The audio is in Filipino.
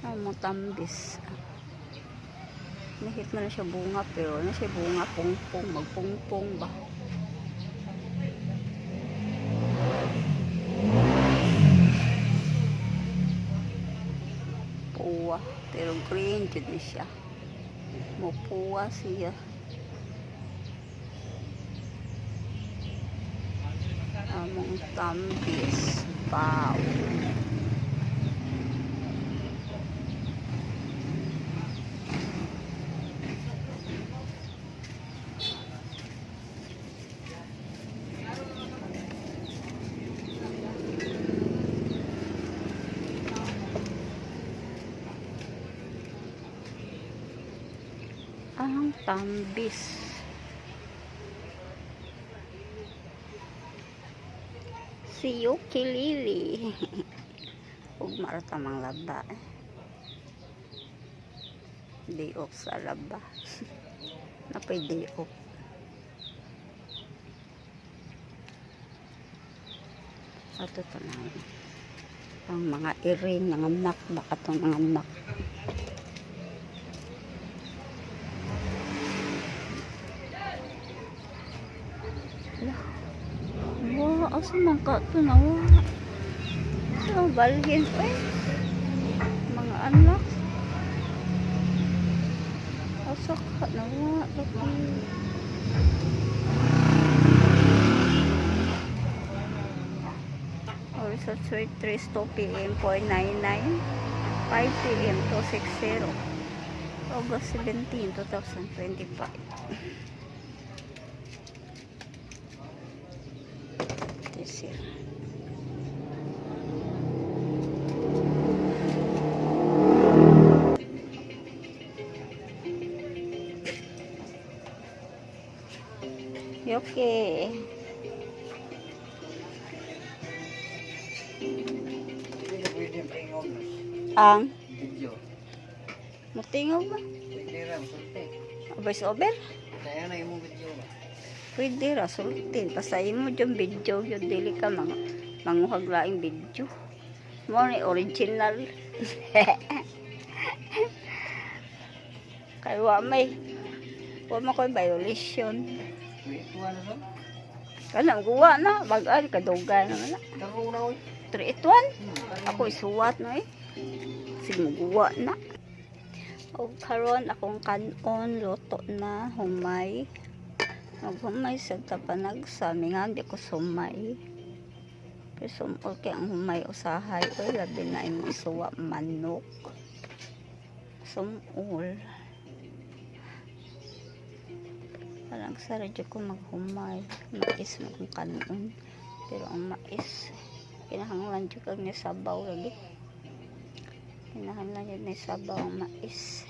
Ah, matambis. Nahit man na siya bunga pero ano siya bunga pungpong, magpungpong ba? Puwa. Pero green jud ni siya. Mupuwa siya. Among tambis. Wow. Ang tambis. Si Yuki Lily. Ug marata mang laba. Day off sa laba. Napay day off. Ato to na. Ang mga iring, mga anak, baka itong mga anak. Asa man ka ito na. Asa balhin eh. Mga anak. Asa ka na wa. Lagi. Or sa sweet 3 2 p.m. 499. 5 p.m. 260. August 17, 2025. Okay. Na. Ang Video. matingaw ba? Voice over? Kaya na yung video ba? Pwede ra sultin. Pasayin mo dyan video. Yung dili ka mga manguhag laing video. Mo ni original. Kay wa may wa mo ko'y violation. Wait, kuha na to? Kanang guwa na. Bagay kadugan na na. Tarong na, oy. 381. Ako isuwat na eh. Sige guwa na. O karon akong kanon luto na humay. Maghumay sa tapanag sa mingan di ko sumay. Pero sumol kay ang humay usahay ko labi na imong isuwa manok. Sumol. Parang sa radyo ko maghumay. Mais mo kung kanon. Pero ang mais, kinahanglan jud kag ni sabaw lagi. Kinahanglan jud ni sabaw ang mais.